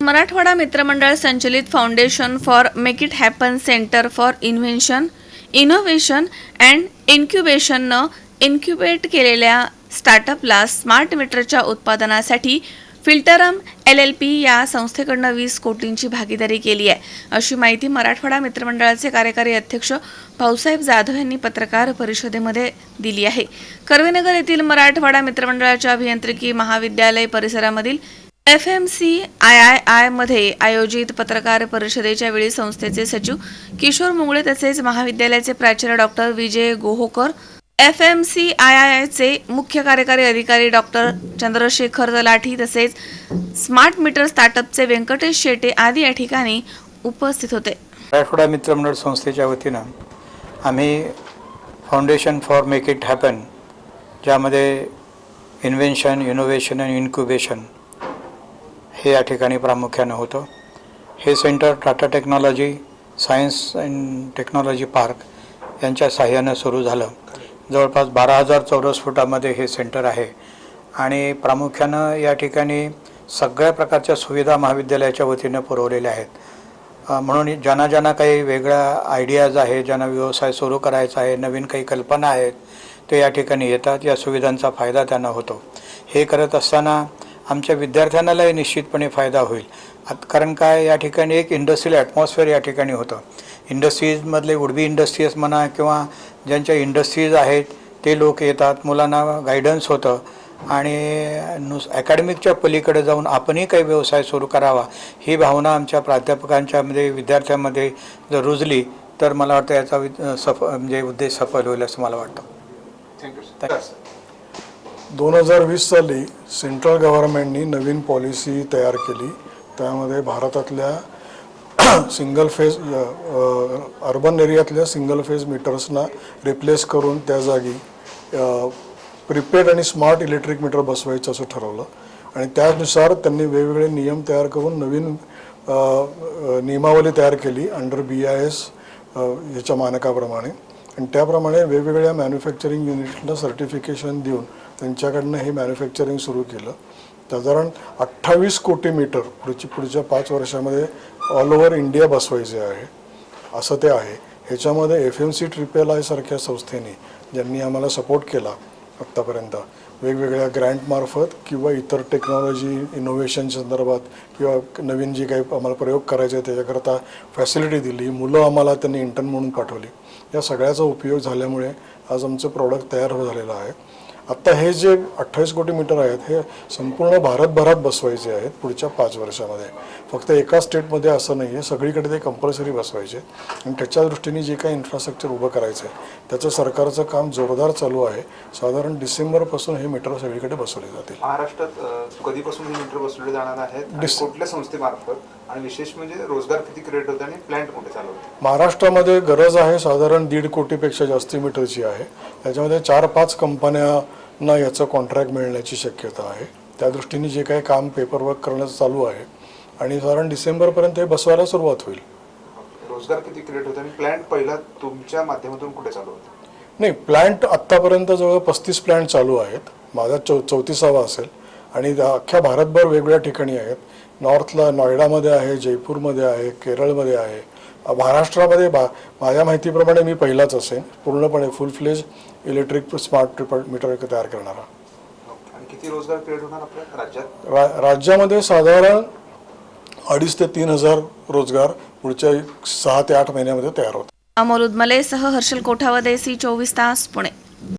मराठवाडा मित्रमंडळ संचलित foundation for make it happen centre for invention innovation and इन्क्युबेशननं incubate केलेल्या स्टार्टअपला smart मीटरच्या उत्पादनासाठी फिल्टरम एल एल पी या संस्थेकडनं वीस कोटींची भागीदारी केली आहे. अशी माहिती मराठवाडा मित्रमंडळाचे कार्यकारी अध्यक्ष भाऊसाहेब जाधव यांनी पत्रकार परिषदेमध्ये दिली आहे. कर्वेनगर येथील मराठवाडा मित्रमंडळाच्या अभियांत्रिकी महाविद्यालय परिसरामधील F M C I I आयमध्ये आयोजित पत्रकार परिषदेच्या वेळी संस्थेचे सचिव किशोर मुंगळे तसेच महाविद्यालयाचे प्राचार्य doctor Vijay Gohokar F M C I I आयचे मुख्य कार्यकारी अधिकारी डॉक्टर चंद्रशेखर तलाठी तसेच स्मार्ट मीटर स्टार्टअपचे व्यंकटेश शेटे आदी या ठिकाणी उपस्थित होते. मराठवाडा मित्रमंडळ संस्थेच्या वतीनं आम्ही foundation for make it happen ज्यामध्ये इन्व्हेन्शन इनोव्हेशन आणि इन्क्युबेशन हे या ठिकाणी प्रामुख्यानं होतं. हे centre Tata technology science and technology park यांच्या साह्यानं सुरू झालं. जवळपास बारा हजार चौरस फुटामध्ये हे सेंटर आहे. आणि प्रामुख्यानं या ठिकाणी सगळ्या प्रकारच्या सुविधा महाविद्यालयाच्या वतीनं पुरवलेल्या आहेत. म्हणून ज्यांना ज्यांना काही वेगळ्या आयडियाज आहे ज्यांना व्यवसाय सुरू करायचा आहे नवीन काही कल्पना आहेत ते या ठिकाणी येतात. या सुविधांचा फायदा त्यांना होतो. हे करत असताना आमच्या विद्यार्थ्यांनालाही निश्चितपणे फायदा होईल. कारण काय या ठिकाणी एक इंडस्ट्रियल ॲटमॉस्फिअर या ठिकाणी होतं. इंडस्ट्रीजमधले उडबी इंडस्ट्रीज म्हणा किंवा ज्यांच्या इंडस्ट्रीज आहेत ते लोक येतात. मुलांना गायडन्स होतं. आणि नुस अकॅडमिकच्या पलीकडे जाऊन आपणही काही व्यवसाय सुरू करावा ही भावना आमच्या प्राध्यापकांच्यामध्ये विद्यार्थ्यांमध्ये जर रुजली तर मला वाटतं याचा वि- सफ म्हणजे उद्देश सफल होईल असं मला वाटतं. दोन हजार वीस साली सेंट्रल गव्हर्नमेंटनी नवीन पॉलिसी तयार केली. त्यामध्ये भारतातल्या सिंगल फेज अर्बन एरियातल्या सिंगल फेज मीटर्सना रिप्लेस करून त्या जागी प्रिपेड आणि स्मार्ट इलेक्ट्रिक मीटर बसवायचं असं ठरवलं. आणि त्यानुसार त्यांनी वेगवेगळे नियम तयार करून नवीन नियमावली तयार केली अंडर बी आय एस ह्याच्या मानकाप्रमाणे. आणि त्याप्रमाणे वेगवेगळ्या मॅन्युफॅक्चरिंग युनिटला सर्टिफिकेशन देऊन त्यांच्याकडनं हे मॅन्युफॅक्चरिंग सुरू केलं. साधारण अठ्ठावीस कोटी मीटर पुढची पुढच्या पाच वर्षामध्ये ऑल ओव्हर इंडिया बसवायचे आहे. असं ते आहे. ह्याच्यामध्ये F M C triple I सारख्या संस्थेने ज्यांनी आम्हाला सपोर्ट केला आत्तापर्यंत वेगवेगळ्या ग्रँटमार्फत किंवा इतर टेक्नॉलॉजी इनोव्हेशन संदर्भात किंवा नवीन जी काही आम्हाला प्रयोग करायचे त्याच्याकरता फॅसिलिटी दिली मुलं आम्हाला त्यांनी इंटर्न म्हणून पाठवली. या सगळ्याचा उपयोग झाल्यामुळे आज आमचं प्रॉडक्ट तयार झालेलं आहे. आत्ता हे जे अठ्ठावीस कोटी मीटर आहेत हे संपूर्ण भारतभरात बसवायचे आहेत पुढच्या पाच वर्षामध्ये. फक्त एका स्टेटमध्ये असं नाही आहे सगळीकडे ते कंपल्सरी बसवायचे आणि त्याच्या दृष्टीने जे काही इन्फ्रास्ट्रक्चर उभं करायचं आहे त्याचं सरकारचं काम जोरदार चालू आहे. साधारण डिसेंबरपासून हे मीटर सगळीकडे बसवले जातील. महाराष्ट्रात कधीपासून हे मीटर बसवले जाणार आहेत कुठल्या संस्थेमार्फत आणि विशेष म्हणजे रोजगार किती क्रिएट होते आणि प्लांट कुठे चालू होते? महाराष्ट्रामध्ये गरज आहे साधारण दीड कोटीपेक्षा जास्ती मीटरची आहे. त्याच्यामध्ये चार पाच कंपन्यांना याचं कॉन्ट्रॅक्ट मिळण्याची शक्यता आहे. त्या दृष्टीने जे काही काम पेपरवर्क करणं चालू आहे. आणि साधारण डिसेंबरपर्यंत हे बसवायला सुरुवात होईल. रोजगार किती क्रिएट होते आणि प्लांट पहिला तुमच्या माध्यमातून कुठे चालू होते? नाही प्लॅन्ट आत्तापर्यंत जवळ पस्तीस प्लॅन्ट चालू आहेत. माझा चौ चौतीसावा असेल. आणि अख्ख्या भारतभर वेगवेगळ्या ठिकाणी आहेत. नॉर्थला नॉयडामध्ये आहे जयपूरमध्ये आहे केरळमध्ये आहे. महाराष्ट्रामध्ये बा माझ्या माहितीप्रमाणे मी पहिलाच असेल पूर्णपणे full fledge electric smart triple meter तयार करणारा. आणि किती रोजगार क्रिएट होणार आपल्या राज्यात? रा राज्यामध्ये साधारण अडीच ते तीन हजार रोजगार पुढच्या सहा ते आठ महिन्यामध्ये तयार होतात. अमोल उदमलेसह हर्षल कोठावदे सी चोवीस तास पुणे.